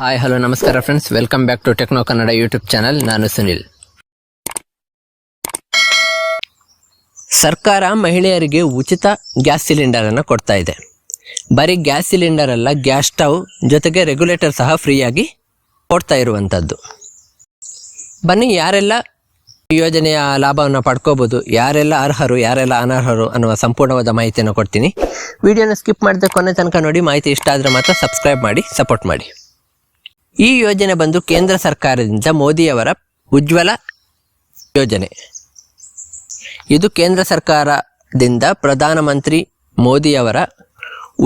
Hi hello ನಮಸ್ಕಾರ friends welcome back to Techno Kannada YouTube channel ನಾನು ಸುನಿಲ್ ಸರ್ಕಾರ ಮಹಿಳೆಯರಿಗೆ ಉಚಿತ ಗ್ಯಾಸ್ ಸಿಲಿಂಡರ್ ಅನ್ನು ಕೊಡ್ತಾ ಇದೆ ಬರೀ ಗ್ಯಾಸ್ ಸಿಲಿಂಡರ್ ಅಲ್ಲ ಗ್ಯಾಸ್ ಸ್ಟವ್ ಜೊತೆಗೆ ರೆಗ್ಯುಲೇಟರ್ ಸಹ ಫ್ರೀಯಾಗಿ ಕೊಡ್ತಾ ಇರುವಂಥದ್ದು ಬನ್ನಿ ಯಾರೆಲ್ಲ ಈ ಯೋಜನೆಯ ಲಾಭವನ್ನು ಪಡ್ಕೋಬೋದು ಯಾರೆಲ್ಲ ಅರ್ಹರು ಯಾರೆಲ್ಲ ಅನರ್ಹರು ಅನ್ನುವ ಸಂಪೂರ್ಣವಾದ ಮಾಹಿತಿಯನ್ನು ಕೊಡ್ತೀನಿ ವಿಡಿಯೋನ ಸ್ಕಿಪ್ ಮಾಡಿದ ಕೊನೆ ತನಕ ನೋಡಿ ಮಾಹಿತಿ ಇಷ್ಟ ಆದರೆ ಮಾತ್ರ ಸಬ್ಸ್ಕ್ರೈಬ್ ಮಾಡಿ ಸಪೋರ್ಟ್ ಮಾಡಿ ಈ ಯೋಜನೆ ಬಂದು ಕೇಂದ್ರ ಸರ್ಕಾರದಿಂದ ಮೋದಿಯವರ ಉಜ್ವಲ ಯೋಜನೆ. ಇದು ಕೇಂದ್ರ ಸರ್ಕಾರದಿಂದ ಪ್ರಧಾನಮಂತ್ರಿ ಮೋದಿಯವರ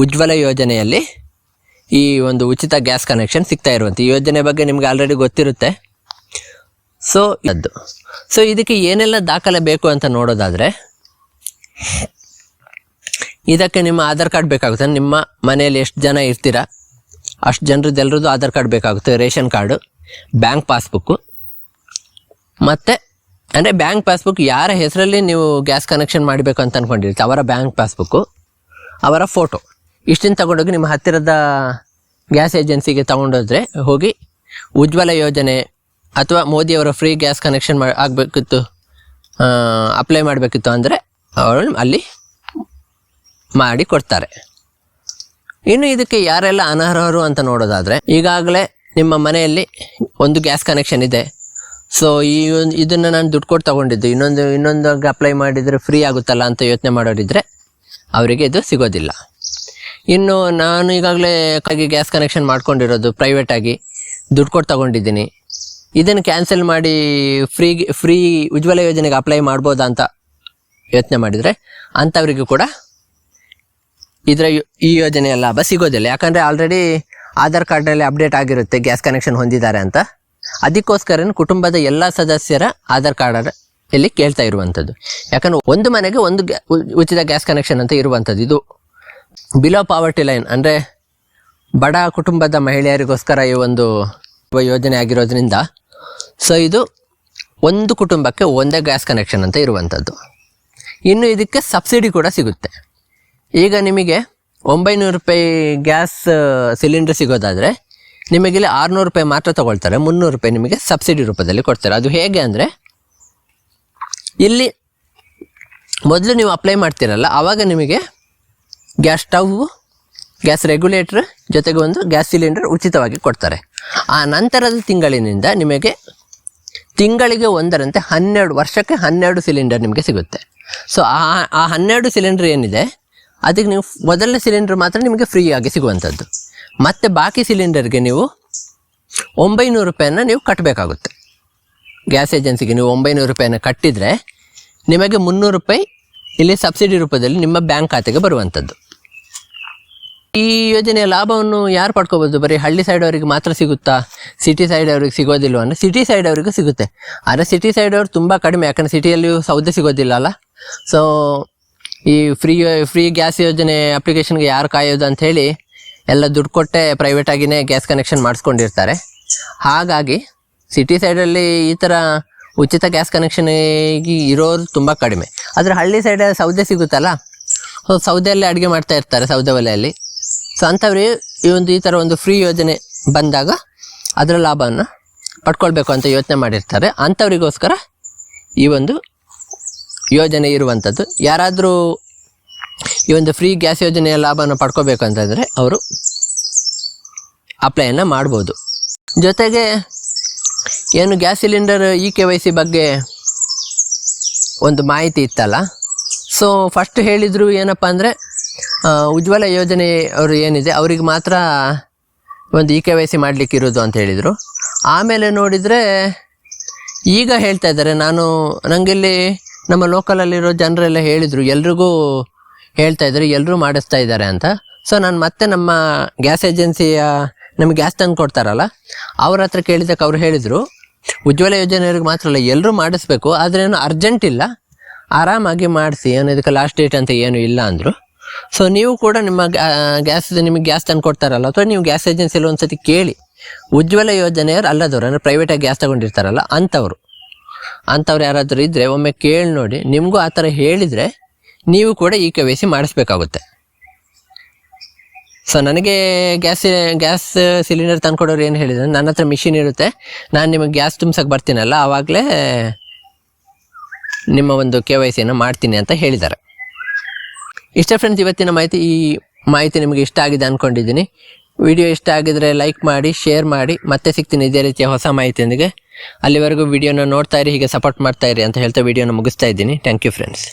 ಉಜ್ವಲ ಯೋಜನೆಯಲ್ಲಿ ಈ ಒಂದು ಉಚಿತ ಗ್ಯಾಸ್ ಕನೆಕ್ಷನ್ ಸಿಗ್ತಾ ಇರುವಂಥ ಈ ಯೋಜನೆ ಬಗ್ಗೆ ನಿಮ್ಗೆ ಆಲ್ರೆಡಿ ಗೊತ್ತಿರುತ್ತೆ. ಸೊ ಅದು ಸೊ ಇದಕ್ಕೆ ಏನೆಲ್ಲ ದಾಖಲೆ ಬೇಕು ಅಂತ ನೋಡೋದಾದರೆ, ಇದಕ್ಕೆ ನಿಮ್ಮ ಆಧಾರ್ ಕಾರ್ಡ್ ಬೇಕಾಗುತ್ತೆ. ನಿಮ್ಮ ಮನೆಯಲ್ಲಿ ಎಷ್ಟು ಜನ ಇರ್ತೀರಾ? ಅಷ್ಟು ಜನರದ್ದು ಎಲ್ಲರದ್ದು ಆಧಾರ್ ಕಾರ್ಡ್ ಬೇಕಾಗುತ್ತೆ, ರೇಷನ್ ಕಾರ್ಡು, ಬ್ಯಾಂಕ್ ಪಾಸ್ಬುಕ್ಕು ಮತ್ತು, ಅಂದರೆ ಬ್ಯಾಂಕ್ ಪಾಸ್ಬುಕ್ ಯಾರ ಹೆಸರಲ್ಲಿ ನೀವು ಗ್ಯಾಸ್ ಕನೆಕ್ಷನ್ ಮಾಡಬೇಕು ಅಂತ ಅಂದ್ಕೊಂಡಿರ್ತೀವಿ ಅವರ ಬ್ಯಾಂಕ್ ಪಾಸ್ಬುಕ್ಕು ಅವರ ಫೋಟೋ. ಇಷ್ಟನ್ನು ತಗೊಂಡೋಗಿ ನಿಮ್ಮ ಹತ್ತಿರದ ಗ್ಯಾಸ್ ಏಜೆನ್ಸಿಗೆ ತಗೊಂಡೋದ್ರೆ ಹೋಗಿ ಉಜ್ವಲ ಯೋಜನೆ ಅಥವಾ ಮೋದಿಯವರ ಫ್ರೀ ಗ್ಯಾಸ್ ಕನೆಕ್ಷನ್ ಮಾಡಿ ಆಗಬೇಕಿತ್ತು ಅಪ್ಲೈ ಮಾಡಬೇಕಿತ್ತು ಅಂದರೆ ಅವರು ಅಲ್ಲಿ ಮಾಡಿ ಕೊಡ್ತಾರೆ. ಇನ್ನು ಇದಕ್ಕೆ ಯಾರೆಲ್ಲ ಅನರ್ಹರು ಅಂತ ನೋಡೋದಾದರೆ, ಈಗಾಗಲೇ ನಿಮ್ಮ ಮನೆಯಲ್ಲಿ ಒಂದು ಗ್ಯಾಸ್ ಕನೆಕ್ಷನ್ ಇದೆ. ಸೊ ಈ ಒಂದು, ಇದನ್ನು ನಾನು ದುಡ್ಡು ಕೊಟ್ಟು ತಗೊಂಡಿದ್ದು. ಇನ್ನೊಂದು ಇನ್ನೊಂದು ಅಪ್ಲೈ ಮಾಡಿದರೆ ಫ್ರೀ ಆಗುತ್ತಲ್ಲ ಅಂತ ಯೋಚನೆ ಮಾಡೋರಿದ್ರೆ, ಅವರಿಗೆ ಇದು ಸಿಗೋದಿಲ್ಲ. ಇನ್ನು ನಾನು ಈಗಾಗಲೇ ಕಾಗಿ ಗ್ಯಾಸ್ ಕನೆಕ್ಷನ್ ಮಾಡ್ಕೊಂಡಿರೋದು ಪ್ರೈವೇಟಾಗಿ ದುಡ್ಡು ಕೊಟ್ಟು ತಗೊಂಡಿದ್ದೀನಿ. ಇದನ್ನು ಕ್ಯಾನ್ಸಲ್ ಮಾಡಿ ಫ್ರೀ ಫ್ರೀ ಉಜ್ವಲ ಯೋಜನೆಗೆ ಅಪ್ಲೈ ಮಾಡ್ಬೋದಾ ಅಂತ ಯೋಚನೆ ಮಾಡಿದರೆ ಅಂಥವರಿಗೂ ಕೂಡ ಇದರ ಈ ಯೋಜನೆಯ ಲಾಭ ಸಿಗೋದಿಲ್ಲ. ಯಾಕಂದರೆ ಆಲ್ರೆಡಿ ಆಧಾರ್ ಕಾರ್ಡ್ನಲ್ಲಿ ಅಪ್ಡೇಟ್ ಆಗಿರುತ್ತೆ ಗ್ಯಾಸ್ ಕನೆಕ್ಷನ್ ಹೊಂದಿದ್ದಾರೆ ಅಂತ. ಅದಕ್ಕೋಸ್ಕರ ಕುಟುಂಬದ ಎಲ್ಲ ಸದಸ್ಯರ ಆಧಾರ್ ಕಾರ್ಡ್ ಇಲ್ಲಿ ಕೇಳ್ತಾ ಇರುವಂಥದ್ದು ಯಾಕಂದ್ರೆ ಒಂದು ಮನೆಗೆ ಒಂದು ಉಚಿತ ಗ್ಯಾಸ್ ಕನೆಕ್ಷನ್ ಅಂತ ಇರುವಂಥದ್ದು ಇದು ಬಿಲೋ ಪಾವರ್ಟಿ ಲೈನ್ ಅಂದರೆ ಬಡ ಕುಟುಂಬದ ಮಹಿಳೆಯರಿಗೋಸ್ಕರ ಈ ಒಂದು ಯೋಜನೆ ಆಗಿರೋದ್ರಿಂದ ಸೊ ಇದು ಒಂದು ಕುಟುಂಬಕ್ಕೆ ಒಂದೇ ಗ್ಯಾಸ್ ಕನೆಕ್ಷನ್ ಅಂತ ಇರುವಂಥದ್ದು ಇನ್ನು ಇದಕ್ಕೆ ಸಬ್ಸಿಡಿ ಕೂಡ ಸಿಗುತ್ತೆ. ಈಗ ನಿಮಗೆ ಒಂಬೈನೂರು ರೂಪಾಯಿ ಗ್ಯಾಸ್ ಸಿಲಿಂಡರ್ ಸಿಗೋದಾದರೆ ನಿಮಗಿಲ್ಲಿ ಆರುನೂರು ರೂಪಾಯಿ ಮಾತ್ರ ತಗೊಳ್ತಾರೆ. ಮುನ್ನೂರು ರೂಪಾಯಿ ನಿಮಗೆ ಸಬ್ಸಿಡಿ ರೂಪದಲ್ಲಿ ಕೊಡ್ತಾರೆ. ಅದು ಹೇಗೆ ಅಂದರೆ, ಇಲ್ಲಿ ಮೊದಲು ನೀವು ಅಪ್ಲೈ ಮಾಡ್ತೀರಲ್ಲ ಆವಾಗ ನಿಮಗೆ ಗ್ಯಾಸ್ ಸ್ಟವ್, ಗ್ಯಾಸ್ ರೆಗ್ಯುಲೇಟರ್ ಜೊತೆಗೆ ಒಂದು ಗ್ಯಾಸ್ ಸಿಲಿಂಡರ್ ಉಚಿತವಾಗಿ ಕೊಡ್ತಾರೆ. ಆ ನಂತರದ ತಿಂಗಳಿನಿಂದ ನಿಮಗೆ ತಿಂಗಳಿಗೆ ಒಂದರಂತೆ ಹನ್ನೆರಡು, ವರ್ಷಕ್ಕೆ ಹನ್ನೆರಡು ಸಿಲಿಂಡರ್ ನಿಮಗೆ ಸಿಗುತ್ತೆ. ಸೊ ಆ ಆ ಹನ್ನೆರಡು ಸಿಲಿಂಡರ್ ಏನಿದೆ ಅದಕ್ಕೆ ನೀವು ಮೊದಲನೇ ಸಿಲಿಂಡರ್ ಮಾತ್ರ ನಿಮಗೆ ಫ್ರೀ ಆಗಿ ಸಿಗುವಂಥದ್ದು ಮತ್ತು ಬಾಕಿ ಸಿಲಿಂಡರ್ಗೆ ನೀವು ಒಂಬೈನೂರು ರೂಪಾಯಿನ ನೀವು ಕಟ್ಟಬೇಕಾಗುತ್ತೆ ಗ್ಯಾಸ್ ಏಜೆನ್ಸಿಗೆ ನೀವು ಒಂಬೈನೂರು ರೂಪಾಯಿನ ಕಟ್ಟಿದರೆ ನಿಮಗೆ ಮುನ್ನೂರು ರೂಪಾಯಿ ಇಲ್ಲಿ ಸಬ್ಸಿಡಿ ರೂಪದಲ್ಲಿ ನಿಮ್ಮ ಬ್ಯಾಂಕ್ ಖಾತೆಗೆ ಬರುವಂಥದ್ದು ಈ ಯೋಜನೆಯ ಲಾಭವನ್ನು ಯಾರು ಪಡ್ಕೋಬೋದು ಬರೀ ಹಳ್ಳಿ ಸೈಡ್ ಅವರಿಗೆ ಮಾತ್ರ ಸಿಗುತ್ತಾ? ಸಿಟಿ ಸೈಡ್ ಅವ್ರಿಗೆ ಸಿಗೋದಿಲ್ಲ ಅಂದರೆ ಸಿಟಿ ಸೈಡ್ ಅವರಿಗೂ ಸಿಗುತ್ತೆ. ಆದರೆ ಸಿಟಿ ಸೈಡ್ ಅವರು ತುಂಬ ಕಡಿಮೆ, ಯಾಕಂದರೆ ಸಿಟಿಯಲ್ಲಿಯೂ ಸೌದೆ ಸಿಗೋದಿಲ್ಲ ಅಲ್ಲ? ಸೊ ಈ ಫ್ರೀ ಫ್ರೀ ಗ್ಯಾಸ್ ಯೋಜನೆ ಅಪ್ಲಿಕೇಶನ್ಗೆ ಯಾರು ಕಾಯೋದು ಅಂತ ಹೇಳಿ ಎಲ್ಲ ದುಡ್ಡು ಕೊಟ್ಟೆ ಆಗಿನೇ ಗ್ಯಾಸ್ ಕನೆಕ್ಷನ್ ಮಾಡಿಸ್ಕೊಂಡಿರ್ತಾರೆ. ಹಾಗಾಗಿ ಸಿಟಿ ಸೈಡಲ್ಲಿ ಈ ಥರ ಉಚಿತ ಗ್ಯಾಸ್ ಕನೆಕ್ಷನ್ ಇರೋರು ತುಂಬ ಕಡಿಮೆ. ಆದರೆ ಹಳ್ಳಿ ಸೈಡ್ ಸೌದೆ ಸಿಗುತ್ತಲ್ಲ, ಸೊ ಸೌದೆಯಲ್ಲಿ ಅಡುಗೆ ಮಾಡ್ತಾ ಇರ್ತಾರೆ ಸೌದೆ ಒಲೆಯಲ್ಲಿ. ಸೊ ಅಂಥವ್ರಿಗೆ ಈ ಒಂದು, ಈ ಥರ ಒಂದು ಫ್ರೀ ಯೋಜನೆ ಬಂದಾಗ ಅದರ ಲಾಭವನ್ನು ಪಡ್ಕೊಳ್ಬೇಕು ಅಂತ ಯೋಚನೆ ಮಾಡಿರ್ತಾರೆ. ಅಂಥವ್ರಿಗೋಸ್ಕರ ಈ ಒಂದು ಯೋಜನೆ ಇರುವಂಥದ್ದು ಯಾರಾದರೂ ಈ ಒಂದು ಫ್ರೀ ಗ್ಯಾಸ್ ಯೋಜನೆಯ ಲಾಭವನ್ನು ಪಡ್ಕೋಬೇಕು ಅಂತಂದರೆ ಅವರು ಅಪ್ಲೈಯನ್ನು ಮಾಡ್ಬೋದು. ಜೊತೆಗೆ ಏನು gas cylinder E K Y C ಬಗ್ಗೆ ಒಂದು ಮಾಹಿತಿ ಇತ್ತಲ್ಲ. ಸೊ ಫಸ್ಟ್ ಹೇಳಿದರು ಏನಪ್ಪ ಅಂದರೆ ಉಜ್ವಲ ಯೋಜನೆ ಅವರು ಏನಿದೆ, ಅವ್ರಿಗೆ ಮಾತ್ರ ಒಂದು ಇ ಕೆ ವೈ ಸಿ ಮಾಡಲಿಕ್ಕೆ ಇರೋದು ಅಂತ ಹೇಳಿದರು. ಆಮೇಲೆ ನೋಡಿದರೆ ಈಗ ಹೇಳ್ತಾ ಇದ್ದಾರೆ. ನಾನು ನನಗಿಲ್ಲಿ ನಮ್ಮ ಲೋಕಲಲ್ಲಿರೋ ಜನರೆಲ್ಲ ಹೇಳಿದರು, ಎಲ್ರಿಗೂ ಹೇಳ್ತಾ ಇದ್ದಾರೆ ಎಲ್ಲರೂ ಮಾಡಿಸ್ತಾ ಇದ್ದಾರೆ ಅಂತ. ಸೊ ನಾನು ಮತ್ತೆ ನಮ್ಮ ಗ್ಯಾಸ್ ಏಜೆನ್ಸಿಯ ನಮಗೆ ಗ್ಯಾಸ್ ತಂದು ಕೊಡ್ತಾರಲ್ಲ, ಅವ್ರ ಹತ್ರ ಕೇಳಿದ್ದಕ್ಕೆ ಅವ್ರು ಹೇಳಿದರು, ಉಜ್ವಲ ಯೋಜನೆಯವ್ರಿಗೆ ಮಾತ್ರ ಅಲ್ಲ ಎಲ್ಲರೂ ಮಾಡಿಸ್ಬೇಕು, ಆದರೆ ಏನು ಅರ್ಜೆಂಟ್ ಇಲ್ಲ. ಆರಾಮಾಗಿ ಮಾಡಿಸಿ, ಏನು ಇದಕ್ಕೆ ಲಾಸ್ಟ್ ಡೇಟ್ ಅಂತ ಏನು ಇಲ್ಲ ಅಂದರು. ಸೊ ನೀವು ಕೂಡ ನಿಮ್ಮ ಗ್ಯಾಸ್ ನಿಮಗೆ ಗ್ಯಾಸ್ ತಂದು ಕೊಡ್ತಾರಲ್ಲ, ಅಥವಾ ನೀವು ಗ್ಯಾಸ್ ಏಜೆನ್ಸಿಯಲ್ಲಿ ಒಂದ್ಸತಿ ಕೇಳಿ, ಉಜ್ವಲ ಯೋಜನೆಯವ್ರು ಅಲ್ಲದವ್ರು, ಅಂದರೆ ಪ್ರೈವೇಟಾಗಿ ಗ್ಯಾಸ್ ತಗೊಂಡಿರ್ತಾರಲ್ಲ ಅಂಥವ್ರು ಅಂಥವ್ರು ಯಾರಾದರೂ ಇದ್ದರೆ ಒಮ್ಮೆ ಕೇಳಿ ನೋಡಿ. ನಿಮಗೂ ಆ ಥರ ಹೇಳಿದರೆ ನೀವು ಕೂಡ ಈ ಕೆ ವೈ ಸಿ ಮಾಡಿಸ್ಬೇಕಾಗುತ್ತೆ. ಸೊ ನನಗೆ ಗ್ಯಾಸ್ ಗ್ಯಾಸ್ ಸಿಲಿಂಡರ್ ತಂದ್ಕೊಡೋರು ಏನು ಹೇಳಿದ್ರು, ನನ್ನ ಹತ್ರ ಮಿಷಿನ್ ಇರುತ್ತೆ. ನಾನು ನಿಮಗೆ ಗ್ಯಾಸ್ ತುಂಬಿಸೋಕೆ ಬರ್ತೀನಲ್ಲ ಆವಾಗಲೇ ನಿಮ್ಮ ಒಂದು ಕೆ ವೈ ಸಿಯನ್ನು ಮಾಡ್ತೀನಿ ಅಂತ ಹೇಳಿದ್ದಾರೆ. ಇಷ್ಟೇ ಫ್ರೆಂಡ್ಸ್ ಇವತ್ತಿನ ಮಾಹಿತಿ, ಈ ಮಾಹಿತಿ ನಿಮಗೆ ಇಷ್ಟ ಆಗಿದೆ ಅಂದ್ಕೊಂಡಿದ್ದೀನಿ ವಿಡಿಯೋ ಇಷ್ಟ ಆಗಿದ್ರೆ ಲೈಕ್ ಮಾಡಿ, ಶೇರ್ ಮಾಡಿ, ಮತ್ತೆ ಸಿಗ್ತೀನಿ ಇದೇ ರೀತಿಯ ಹೊಸ ಮಾಹಿತಿಯೊಂದಿಗೆ. ಅಲ್ಲಿವರೆಗೂ ವಿಡಿಯೋನ ನೋಡ್ತಾ ಇರಿ, ಹೀಗೆ ಸಪೋರ್ಟ್ ಮಾಡ್ತಾ ಇರಿ ಅಂತ ಹೇಳ್ತಾ ವಿಡಿಯೋನ ಮುಗಿಸ್ತಾ ಇದ್ದೀನಿ. Thank you friends